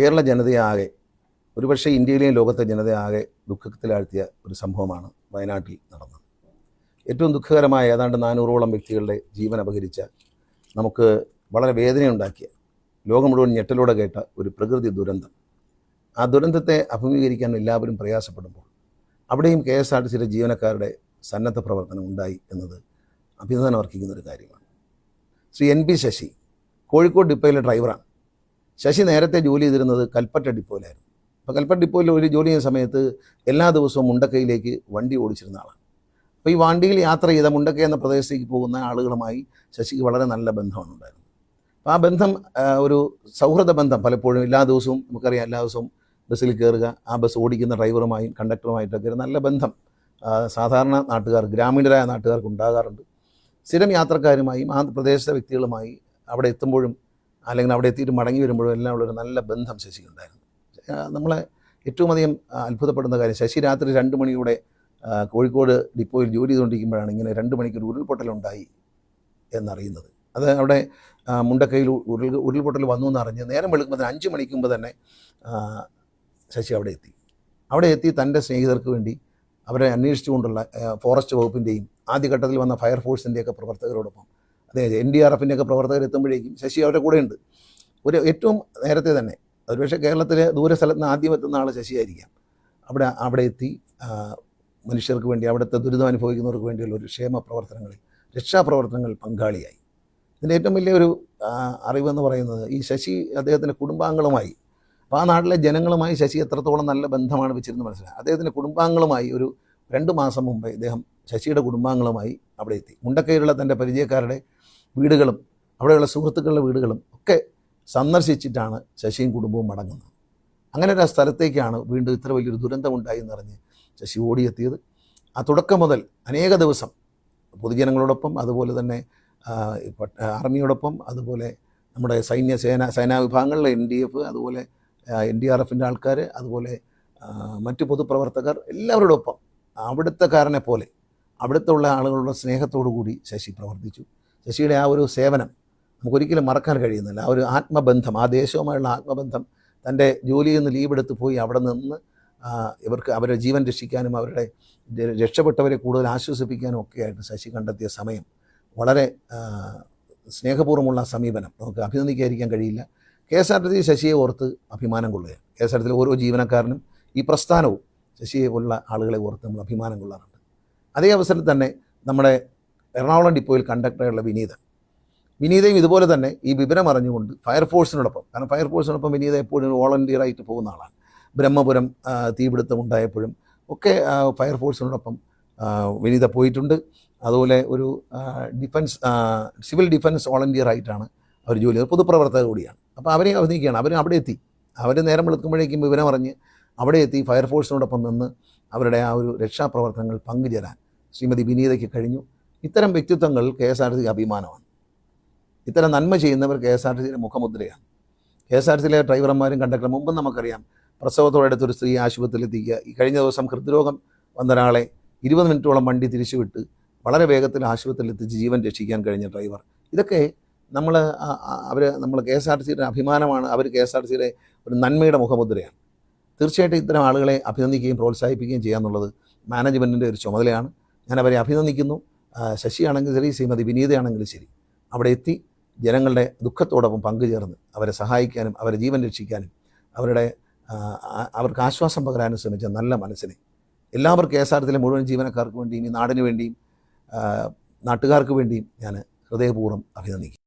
കേരള ജനതയാകെ ഒരുപക്ഷെ ഇന്ത്യയിലെയും ലോകത്തെ ജനതയാകെ ദുഃഖത്തിലാഴ്ത്തിയ ഒരു സംഭവമാണ് വയനാട്ടിൽ നടന്നത്. ഏറ്റവും ദുഃഖകരമായ ഏതാണ്ട് നാനൂറോളം വ്യക്തികളുടെ ജീവൻ അപഹരിച്ച നമുക്ക് വളരെ വേദനയുണ്ടാക്കിയ ലോകം മുഴുവൻ ഞെട്ടലോടെ കേട്ട ഒരു പ്രകൃതി ദുരന്തം. ആ ദുരന്തത്തെ അഭിമുഖീകരിക്കാൻ എല്ലാവരും പ്രയാസപ്പെടുമ്പോൾ അവിടെയും കെ എസ് ആർ ടി സിയിലെ ജീവനക്കാരുടെ സന്നദ്ധ പ്രവർത്തനം ഉണ്ടായി എന്നത് അഭിനന്ദനം അർഹിക്കുന്ന ഒരു കാര്യമാണ്. ശ്രീ എൻ പി ശശി കോഴിക്കോട് ഡിപ്പോയിലെ ഡ്രൈവറാണ്. ശശി നേരത്തെ ജോലി ചെയ്തിരുന്നത് കൽപ്പറ്റ ഡിപ്പോയിലായിരുന്നു. അപ്പോൾ കൽപ്പറ്റ ഡിപ്പോയിൽ ഒരു ജോലി ചെയ്യുന്ന സമയത്ത് എല്ലാ ദിവസവും മുണ്ടക്കൈയിലേക്ക് വണ്ടി ഓടിച്ചിരുന്ന ആളാണ്. അപ്പോൾ ഈ വണ്ടിയിൽ യാത്ര ചെയ്ത മുണ്ടക്കൈ എന്ന പ്രദേശത്തേക്ക് പോകുന്ന ആളുകളുമായി ശശിക്ക് വളരെ നല്ല ബന്ധമാണ് ഉണ്ടായിരുന്നത്. അപ്പോൾ ആ ബന്ധം ഒരു സൗഹൃദ ബന്ധം പലപ്പോഴും എല്ലാ ദിവസവും നമുക്കറിയാം എല്ലാ ദിവസവും ബസ്സിൽ കയറുക ആ ബസ് ഓടിക്കുന്ന ഡ്രൈവറുമായും കണ്ടക്ടറുമായിട്ടൊക്കെ ഒരു നല്ല ബന്ധം സാധാരണ നാട്ടുകാർ ഗ്രാമീണരായ നാട്ടുകാർക്ക് ഉണ്ടാകാറുണ്ട്. സ്ഥിരം യാത്രക്കാരുമായും ആ പ്രദേശത്തെ വ്യക്തികളുമായി അവിടെ എത്തുമ്പോഴും അല്ലെങ്കിൽ അവിടെ എത്തിയിട്ട് മടങ്ങി വരുമ്പോഴും എല്ലാം ഉള്ളൊരു നല്ല ബന്ധം ശശിക്കുണ്ടായിരുന്നു നമ്മളെ ഏറ്റവും അധികം അത്ഭുതപ്പെടുന്ന കാര്യം ശശി രാത്രി രണ്ട് മണിയോടെ കോഴിക്കോട് ഡിപ്പോയിൽ ജോലി ചെയ്തുകൊണ്ടിരിക്കുമ്പോഴാണ് ഇങ്ങനെ രണ്ട് മണിക്കൊരു ഉരുൾപൊട്ടലുണ്ടായി എന്നറിയുന്നത്. അത് അവിടെ മുണ്ടക്കൈയിൽ ഉരുൾ ഉരുൾപൊട്ടൽ വന്നു എന്നറിഞ്ഞ് നേരം വെളുക്കുമ്പോൾ അഞ്ച് മണിക്ക് മുമ്പ് തന്നെ ശശി അവിടെ എത്തി. അവിടെ എത്തി തന്റെ സ്നേഹിതർക്ക് വേണ്ടി അവരെ അന്വേഷിച്ചുകൊണ്ടുള്ള ഫോറസ്റ്റ് വകുപ്പിന്റെയും ആദ്യഘട്ടത്തിൽ വന്ന ഫയർഫോഴ്സിന്റെയൊക്കെ പ്രവർത്തകരോടൊപ്പം അതെ എൻ ഡി ആർ എഫിന്റെയൊക്കെ പ്രവർത്തകർ എത്തുമ്പോഴേക്കും ശശി അവരുടെ കൂടെ ഉണ്ട് ഒരു ഏറ്റവും നേരത്തെ തന്നെ ഒരുപക്ഷെ കേരളത്തിലെ ദൂര സ്ഥലത്ത് നിന്ന് ആദ്യം എത്തുന്ന ആൾ ശശിയായിരിക്കാം അവിടെ അവിടെ എത്തി മനുഷ്യർക്ക് വേണ്ടി അവിടുത്തെ ദുരിതം അനുഭവിക്കുന്നവർക്ക് വേണ്ടിയുള്ള ഒരു ക്ഷേമ പ്രവർത്തനങ്ങളിൽ രക്ഷാപ്രവർത്തനങ്ങളിൽ പങ്കാളിയായി. ഇതിന്റെ ഏറ്റവും വലിയൊരു ഒരു അറിവെന്ന് പറയുന്നത് ഈ ശശി അദ്ദേഹത്തിന്റെ കുടുംബാംഗങ്ങളുമായി അപ്പോൾ ആ നാട്ടിലെ ജനങ്ങളുമായി ശശി എത്രത്തോളം നല്ല ബന്ധമാണ് വെച്ചിരുന്നത് മനസ്സിലായി? അദ്ദേഹത്തിന്റെ കുടുംബാംഗങ്ങളുമായി ഒരു രണ്ട് മാസം മുമ്പേ ഇദ്ദേഹം ശശിയുടെ കുടുംബാംഗങ്ങളുമായി അവിടെ എത്തി. മുണ്ടക്കൈയിലുള്ള തന്റെ പരിചയക്കാരുടെ വീടുകളും അവിടെയുള്ള സുഹൃത്തുക്കളുടെ വീടുകളും ഒക്കെ സന്ദർശിച്ചിട്ടാണ് ശശിയും കുടുംബവും മടങ്ങുന്നത്. അങ്ങനെ ഒരു സ്ഥലത്തേക്കാണ് വീണ്ടും ഇത്ര വലിയൊരു ദുരന്തമുണ്ടായി എന്നറിഞ്ഞ് ശശി ഓടിയെത്തിയത്. ആ തുടക്കം മുതൽ അനേക ദിവസം പൊതുജനങ്ങളോടൊപ്പം അതുപോലെ തന്നെ ആർമിയോടൊപ്പം അതുപോലെ നമ്മുടെ സൈന്യ സേന സേനാ വിഭാഗങ്ങളിലെ എൻ ഡി എഫ് അതുപോലെ എൻ ഡി ആർ എഫിന്റെ ആൾക്കാർ അതുപോലെ മറ്റു പൊതുപ്രവർത്തകർ എല്ലാവരോടൊപ്പം അവിടുത്തെക്കാരനെ പോലെ അവിടുത്തെ ഉള്ള ആളുകളുടെ സ്നേഹത്തോടു കൂടി ശശി പ്രവർത്തിച്ചു. ശശിയുടെ ആ ഒരു സേവനം നമുക്കൊരിക്കലും മറക്കാൻ കഴിയുന്നില്ല. ആ ഒരു ആത്മബന്ധം ആ ദേശവുമായുള്ള ആത്മബന്ധം തന്റെ ജോലിയിൽ നിന്ന് ലീവ് എടുത്ത് പോയി അവിടെ നിന്ന് ഇവർക്ക് അവരുടെ ജീവൻ രക്ഷിക്കാനും അവരുടെ രക്ഷപ്പെട്ടവരെ കൂടുതൽ ആശ്വസിപ്പിക്കാനും ഒക്കെ ആയിട്ട് ശശി കണ്ടെത്തിയ സമയം വളരെ സ്നേഹപൂർവമുള്ള സമീപനം. നമുക്ക് അഭിനന്ദിക്കാതിരിക്കാൻ കഴിയില്ല. K S R T C ശശിയെ ഓർത്ത് അഭിമാനം കൊള്ളുകയാണ് കെ എസ് ആർ ടി ഓരോ ജീവനക്കാരനും ഈ പ്രസ്ഥാനവും ശശിയെ പോലുള്ള ആളുകളെ ഓർത്ത് നമ്മൾ അഭിമാനം കൊള്ളാറുണ്ട്. അതേ അവസരത്തിൽ തന്നെ നമ്മുടെ എറണാകുളം ഡിപ്പോയിൽ കണ്ടക്ടറായുള്ള വിനീത വിനീതയും ഇതുപോലെ തന്നെ ഈ വിവരം അറിഞ്ഞുകൊണ്ട് ഫയർഫോഴ്സിനോടൊപ്പം കാരണം ഫയർഫോഴ്സിനോടൊപ്പം വിനീത എപ്പോഴും വോളണ്ടിയറായിട്ട് പോകുന്ന ആളാണ്. ബ്രഹ്മപുരം തീപിടുത്തം ഉണ്ടായപ്പോഴും ഒക്കെ ഫയർഫോഴ്സിനോടൊപ്പം വിനീത പോയിട്ടുണ്ട്. അതുപോലെ ഒരു ഡിഫൻസ് സിവിൽ ഡിഫൻസ് വോളണ്ടിയർ ആയിട്ടാണ് അവർ ജോലി ചെയ്തത്. പൊതുപ്രവർത്തകർ കൂടിയാണ്. അപ്പോൾ അവരെ അഭിനയിക്കുകയാണ് അവർ അവിടെ എത്തി. അവർ നേരം വെളുക്കുമ്പോഴേക്കും വിവരം അറിഞ്ഞ് അവിടെ എത്തി ഫയർഫോഴ്സിനോടൊപ്പം നിന്ന് അവരുടെ ആ ഒരു രക്ഷാപ്രവർത്തനങ്ങൾ പങ്കുചേരാൻ ശ്രീമതി വിനീതയ്ക്ക് കഴിഞ്ഞു. ഇത്തരം വ്യക്തിത്വങ്ങൾ കെ എസ് ആർ ടി അഭിമാനമാണ്. ഇത്തരം നന്മ ചെയ്യുന്നവർ കെ എസ് ആർ ടി സിയുടെ മുഖമുദ്രയാണ്. കെ എസ് ആർ ടി സിയിലെ ഡ്രൈവർമാരും കണ്ടക്ടറും മുമ്പ് നമുക്കറിയാം പ്രസവത്തോടടുത്തൊരു സ്ത്രീ ആശുപത്രിയിൽ എത്തിക്കുക ഈ കഴിഞ്ഞ ദിവസം ഹൃദ്രോഗം വന്ന ഒരാളെ ഇരുപത് മിനിറ്റോളം വണ്ടി തിരിച്ചുവിട്ട് വളരെ വേഗത്തിൽ ആശുപത്രിയിൽ എത്തിച്ച് ജീവൻ രക്ഷിക്കാൻ കഴിഞ്ഞ ഡ്രൈവർ. ഇതൊക്കെ നമ്മൾ അവർ നമ്മൾ കെ എസ് ആർ ടി സിയുടെ അഭിമാനമാണ്. അവർ കെ എസ് ആർ ടി സിയുടെ ഒരു നന്മയുടെ മുഖമുദ്രയാണ്. തീർച്ചയായിട്ടും ഇത്തരം ആളുകളെ അഭിനന്ദിക്കുകയും പ്രോത്സാഹിപ്പിക്കുകയും ചെയ്യുക എന്നുള്ളത് മാനേജ്മെന്റിന്റെ ഒരു ചുമതലയാണ്. ഞാൻ അവരെ അഭിനന്ദിക്കുന്നു. ശശിയാണെങ്കിലും ശരി ശ്രീമതി വിനീതയാണെങ്കിലും ശരി. അവിടെ എത്തി ജനങ്ങളുടെ ദുഃഖത്തോടൊപ്പം പങ്കുചേർന്ന് അവരെ സഹായിക്കാനും അവരെ ജീവൻ രക്ഷിക്കാനും അവരുടെ അവർക്ക് ആശ്വാസം പകരാനും ശ്രമിച്ച നല്ല മനസ്സിനെ. എല്ലാവർക്കും എസ് ആർ ടിയിലെ മുഴുവൻ ജീവനക്കാർക്ക് വേണ്ടിയും ഈ നാടിന് വേണ്ടിയും നാട്ടുകാർക്ക് വേണ്ടിയും ഞാൻ ഹൃദയപൂർവം അഭിനന്ദിക്കും